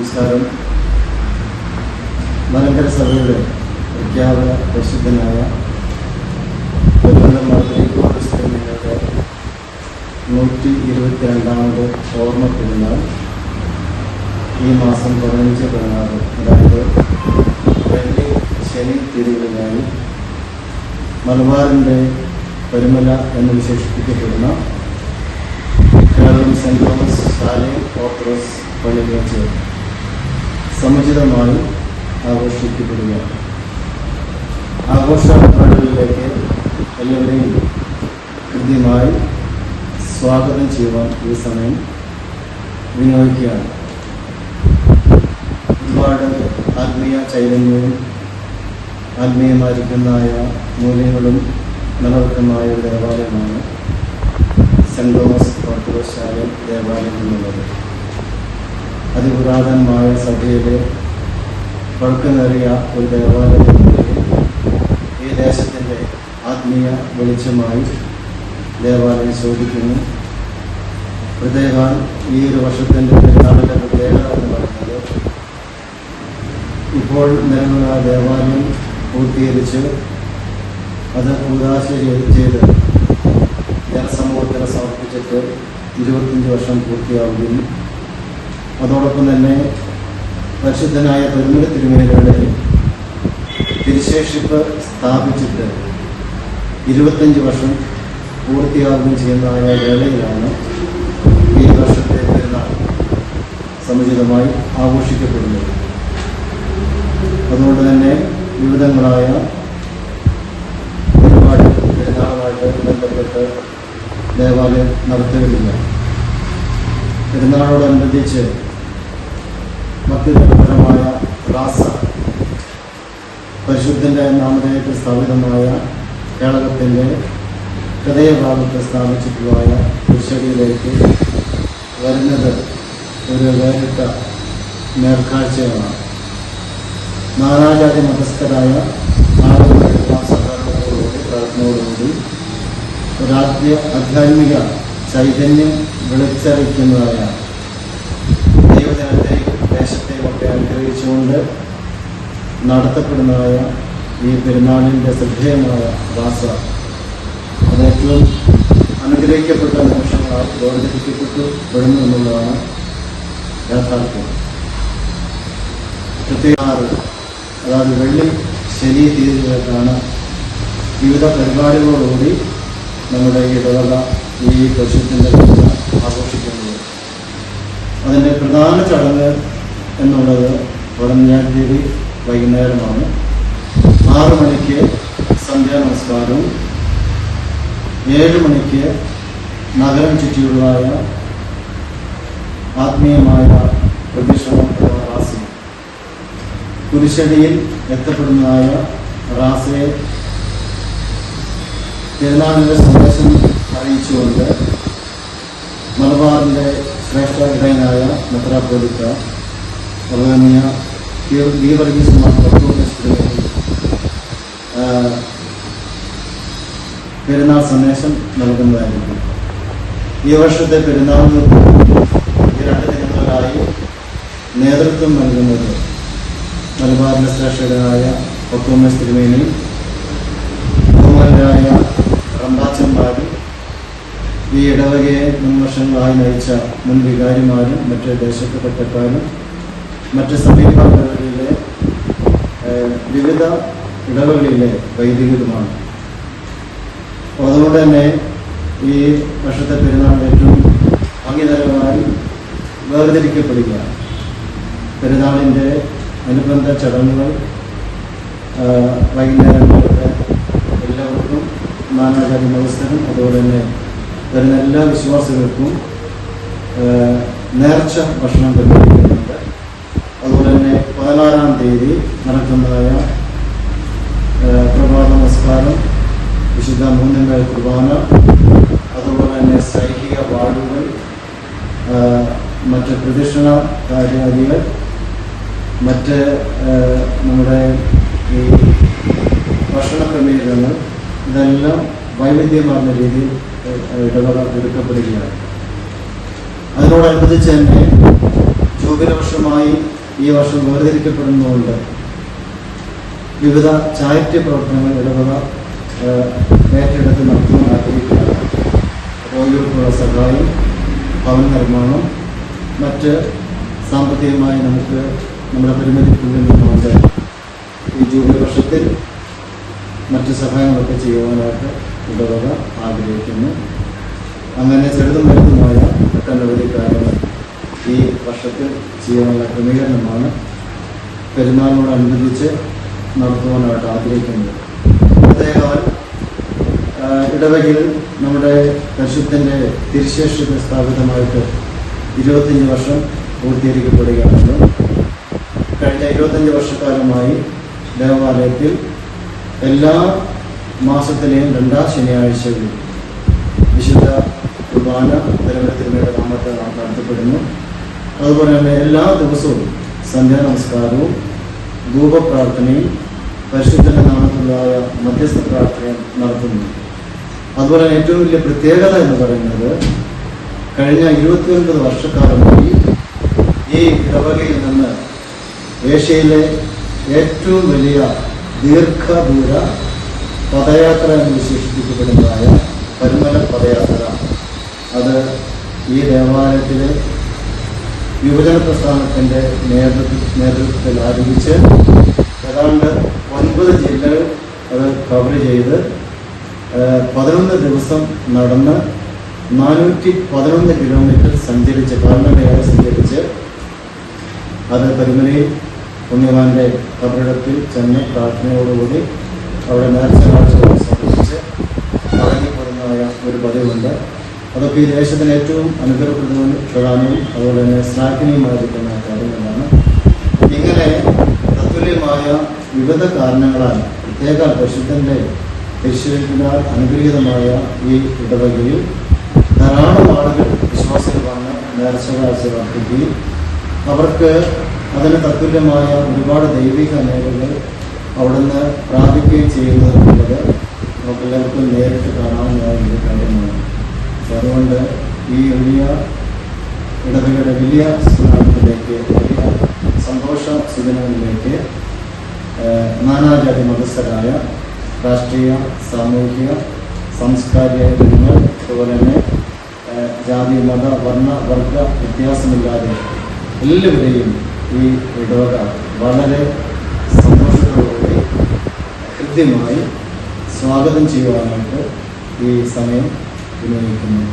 നമസ്കാരം. മലങ്കര സഭയുടെ പ്രഖ്യാപന പ്രസിദ്ധനായ പുസ്തകങ്ങളുടെ നൂറ്റി ഇരുപത്തി രണ്ടാമത് ഓർമ്മ പെരുന്നാൾ. ഈ മാസം പതിനഞ്ച് പതിനാറ് അതായത് വെള്ളി ശനി തീയതികളിലായി മലബാറിന്റെ പരിമല എന്ന് വിശേഷിപ്പിക്കപ്പെടുന്ന കേരളം സെന്റ് തോമസ് ശാലയും ഓർത്തഡോക്സ് പള്ളിയിൽ വെച്ച് സമുചിതമായി ആഘോഷിക്കപ്പെടുകയാണ്. ആഘോഷ നാടുകളിലേക്ക് എല്ലാവരെയും കൃത്യമായി സ്വാഗതം ചെയ്യുവാൻ ഈ സമയം വിനിയോഗിക്കുകയാണ്. ഒരുപാട് ആത്മീയ ചൈതന്യവും ആത്മീയമായിരിക്കുന്നതായ മൂല്യങ്ങളും നിലനിൽക്കുന്നതായ ഒരു ദേവാലയമാണ് സെന്റ് തോമസ് ശാലയം ദേവാലയം എന്നുള്ളത്. അതിപുരാതനമായ സഭയിലെ പഴക്കമേറിയ ഒരു ദേവാലയത്തിന്റെ ഈ ദേശത്തിന്റെ ആത്മീയ വെളിച്ചമായി ദേവാലയം ശോഭിക്കുന്നു. പ്രത്യേകം ഈ ഒരു വർഷത്തിന്റെ പെരുന്നാളിന്റെ പ്രത്യേകത എന്ന് പറയുന്നത് ഇപ്പോൾ നിലവിലുള്ള ദേവാലയം പൂർത്തീകരിച്ച് അത് ഉദാശ ചെയ്ത് ജനസമൂഹത്തിന് സമർപ്പിച്ചിട്ട് ഇരുപത്തഞ്ച് വർഷം പൂർത്തിയാവുകയും അതോടൊപ്പം തന്നെ പരിശുദ്ധനായ പെരുമിട തിരുമേനികളുടെ തിരുശേഷിപ്പ് സ്ഥാപിച്ചിട്ട് ഇരുപത്തഞ്ച് വർഷം പൂർത്തിയാവുകയും ചെയ്യുന്നതായ വേളയിലാണ് ഈ വർഷത്തെ പെരുന്നാൾ സമുചിതമായി ആഘോഷിക്കപ്പെടുന്നത്. അതുകൊണ്ട് തന്നെ വിവിധങ്ങളായ ഒരുപാട് പെരുന്നാളുമായിട്ട് ബന്ധപ്പെട്ട് ദേവാലയം നടത്തുകയില്ല പെരുന്നാളോടനുബന്ധിച്ച് ഭക്തിപരമായ റാസ പരിശുദ്ധന്റെ നാമധേയത്തിൽ സ്ഥാപിതമായ കേരളത്തിന്റെ ഹൃദയഭാഗത്ത് സ്ഥാപിച്ചിട്ടുള്ളതായ കുരിശടിയിലേക്ക് വരുന്നത് ഒരു വേറിട്ട നേർക്കാഴ്ചയാണ്. നാനാജാതി മതസ്ഥരായ ആളുകളുടെ സഹകരണത്തോടുകൂടി പ്രാർത്ഥനയോടുകൂടി ഒരാത്മീയ ആധ്യാത്മിക ചൈതന്യം വിളിച്ചറിയിക്കുന്നതായ ദൈവജനത്തെയും നടത്തപ്പെടുന്നതായ ഈ പെരുന്നാളിന്റെ ശ്രദ്ധേയമായ വാസ അത് ഏറ്റവും അനുഗ്രഹിക്കപ്പെട്ട നിമിഷങ്ങളാൽ വേർതിരിക്കപ്പെട്ടു പെടുന്നു എന്നുള്ളതാണ് യാഥാർത്ഥ്യം പ്രത്യേക അതായത് വെള്ളി ശനി തീയതികളിലേക്കാണ് വിവിധ പരിപാടികളോടുകൂടി നമ്മുടെ ഈ ഇടവക ഈ പരിശുദ്ധിന്റെ ആഘോഷിക്കുന്നത്. അതിന്റെ പ്രധാന ചടങ്ങ് എന്നുള്ളത് തീയതി വൈകുന്നേരമാണ്. ആറു മണിക്ക് സന്ധ്യാ നമസ്കാരവും. ഏഴ് മണിക്ക് നഗരം ചുറ്റിയുള്ളതായ ആത്മീയമായ അഥവാ റാസി. കുരിശടിയിൽ എത്തപ്പെടുന്നതായ റാസയെ തിരുനാളിന്റെ സന്ദേശം അറിയിച്ചുകൊണ്ട് മലബാറിന്റെ ശ്രേഷ്ഠ ഇടയനായ മെത്രാപോലിക്ക പെരുന്നാൾ സന്ദേശം നൽകുന്നതായിരിക്കും. ഈ വർഷത്തെ പെരുന്നാളിന് ഈ രണ്ട് ദിനങ്ങളിലായി നേതൃത്വം നൽകുന്നത് മലബാറിന്റെ ശ്രേഷ്ഠരായ ഒത്തോമസ് തിരുമേനി ബഹുമാനായ റമ്പാച്ചന്മാരും ഈ ഇടവകയെ മുൻ വർഷങ്ങളായി നയിച്ച മുൻ വികാരിമാരും മറ്റ് ദേശത്തുപെട്ടക്കാരും മറ്റ് സമീപങ്ങളിലെ ഏഹ്, വിവിധ ഇടവകളിലെ വൈദികരുമാണ്. അതുകൊണ്ട് തന്നെ ഈ വർഷത്തെ പെരുന്നാൾ ഏറ്റവും ഭംഗിതരമായി വേർതിരിക്കപ്പെടുകയാണ് പെരുന്നാളിന്റെ അനുബന്ധ ചടങ്ങുകൾ ആ, വൈകുന്നേരങ്ങളിലൊക്കെ എല്ലാവർക്കും നാനാചാര്യ മതസ്ഥരും അതുപോലെ തന്നെ വരുന്ന എല്ലാ വിശ്വാസികൾക്കും നേർച്ച ഭക്ഷണം ക്രമീകരിക്കുന്നുണ്ട് അതുപോലെ തന്നെ പതിനാറാം തീയതി നടക്കുന്നതായ ആ, പ്രഭാത നമസ്കാരം വിശുദ്ധ മൂന്നംഗ കുർബാന അതുപോലെ തന്നെ സൈഹിക വാർഡുകൾ മറ്റ് പ്രദക്ഷിണ കാര്യാദികൾ മറ്റ് നമ്മുടെ ഈ ഭക്ഷണ ക്രമീകരണങ്ങൾ ഇതെല്ലാം വൈവിധ്യമാർന്ന രീതിയിൽ ഇടപെട എടുക്കപ്പെടുകയാണ് അതിനോടനുബന്ധിച്ച് തന്നെ ജൂബിലവർഷമായി ഈ വർഷം വേർതിരിക്കപ്പെടുന്നതുകൊണ്ട് വിവിധ ചാരിറ്റി പ്രവർത്തനങ്ങൾ ഏഹ്, ഏറ്റെടുത്ത് നടത്തി ആഗ്രഹിക്കുകയാണ് ഓരോരുത്തരുള്ള സഹായം ഭവന നിർമ്മാണം മറ്റ് സാമ്പത്തികമായി നമുക്ക് നമ്മുടെ പരിമിതിക്കുള്ളിൽ നിന്നുകൊണ്ട് ഈ ജൂബിലി വർഷത്തിൽ മറ്റ് സഹായങ്ങളൊക്കെ ചെയ്യുവാനായിട്ട് ഇടവക ആഗ്രഹിക്കുന്നു. അങ്ങനെ ചെറുതും വലുതുമായ ഒട്ടനവധി കാര്യങ്ങൾ ഈ വർഷത്തിൽ ചെയ്യാനുള്ള ക്രമീകരണമാണ്. പെരുന്നാളിനോടനുബന്ധിച്ച് നടത്തുവാനായിട്ട് ആഗ്രഹിക്കുന്നത്. പ്രത്യേകം ആ, ഇടവകയിൽ നമ്മുടെ പരിശുദ്ധന്റെ തിരുശേഷിത സ്ഥാപിതമായിട്ട് ഇരുപത്തിയഞ്ച് വർഷം പൂർത്തീകരിക്കപ്പെടുകയാണല്ലോ. കഴിഞ്ഞ ഇരുപത്തഞ്ച് വർഷക്കാലമായി ദേവാലയത്തിൽ എല്ലാ മാസത്തിലെയും രണ്ടാം ശനിയാഴ്ചകളിൽ വിശുദ്ധ കുർബാന തിരുവനന്തപുരത്തിന്റെ നാമത്തെ നടത്തപ്പെടുന്നു അതുപോലെ തന്നെ എല്ലാ ദിവസവും സന്ധ്യാ നമസ്കാരവും ധൂപപ്രാർത്ഥനയും പരിശുദ്ധന്റെ നാമത്തിലായ മധ്യസ്ഥ പ്രാർത്ഥന നടത്തുന്നു. അതുപോലെ ഏറ്റവും വലിയ പ്രത്യേകത എന്ന് പറയുന്നത് കഴിഞ്ഞ ഇരുപത്തിയൊൻപത് വർഷക്കാലമായി ഈ ഇടവകയിൽ നിന്ന് ഏഷ്യയിലെ ഏറ്റവും വലിയ ദീർഘദൂര പദയാത്ര എന്ന് വിശേഷിപ്പിക്കപ്പെടുന്നതായ പരുമല പദയാത്ര. അത് ഈ ദേവാലയത്തിലെ യുവജന പ്രസ്ഥാനത്തിന്റെ നേതൃത്വ നേതൃത്വത്തിൽ ആരംഭിച്ച് ഏതാണ്ട് ഒൻപത് ജില്ലകൾ അത് കവർ ചെയ്ത് പതിനൊന്ന് ദിവസം നടന്ന് നാനൂറ്റി പതിനൊന്ന് കിലോമീറ്റർ സഞ്ചരിച്ച് കാൽനടയായി സഞ്ചരിച്ച് അത് പരുമലയിൽ പുണ്യവാന്റെ കബറിടത്തിൽ ചെന്ന് പ്രാർത്ഥനയോടുകൂടി അവിടെ നേർച്ച കാഴ്ചകൾ സമർപ്പിച്ച് മടങ്ങിപ്പോരുന്നതായ ഒരു പതിവുണ്ട്. അതൊക്കെ ഈ ദേശത്തിന് ഏറ്റവും അനുഗ്രഹപ്രദവും പ്രധാനവും അതുപോലെ തന്നെ ശ്ലാഘനീയമായിരിക്കുന്ന കാര്യങ്ങളാണ്. ഇങ്ങനെ തത്തുല്യമായ വിവിധ കാരണങ്ങളാൽ പ്രത്യേക പരിശുദ്ധന്റെ പരിശീലനത്തിനാൽ അനുഗ്രഹീതമായ ഈ ഇടവകയിൽ ധാരാളം ആളുകൾ വിശ്വാസികളാണ് വന്ന് കാഴ്ച വർദ്ധിക്കുകയും അവർക്ക് അതിന് തത്തുല്യമായ ഒരുപാട് ദൈവിക മേഖലകൾ അവിടുന്ന് പ്രാപിക്കുകയും ചെയ്യുന്നത് എന്നുള്ളത് നമുക്കെല്ലാവർക്കും നേരിട്ട് കാണാവുന്ന ഒരു കാര്യമാണ്. അതുകൊണ്ട് ഈ വലിയ ഇടവകയുടെ വലിയ സ്ഥാനത്തിലേക്ക് വലിയ സന്തോഷ സുദിനങ്ങളിലേക്ക് ഏഹ്, നാനാജാതി മതസ്ഥരായ രാഷ്ട്രീയ സാമൂഹിക സാംസ്കാരിക ഇനങ്ങൾ അതുപോലെ തന്നെ ജാതി മത വർണ വർഗ വ്യത്യാസമില്ലാതെ എല്ലാവരെയും ഈ ഇടവക വളരെ സന്തോഷത്തോടുകൂടി കൃത്യമായി സ്വാഗതം ചെയ്യുവാനായിട്ട് ഈ സമയം വിനിയോഗിക്കുന്നു.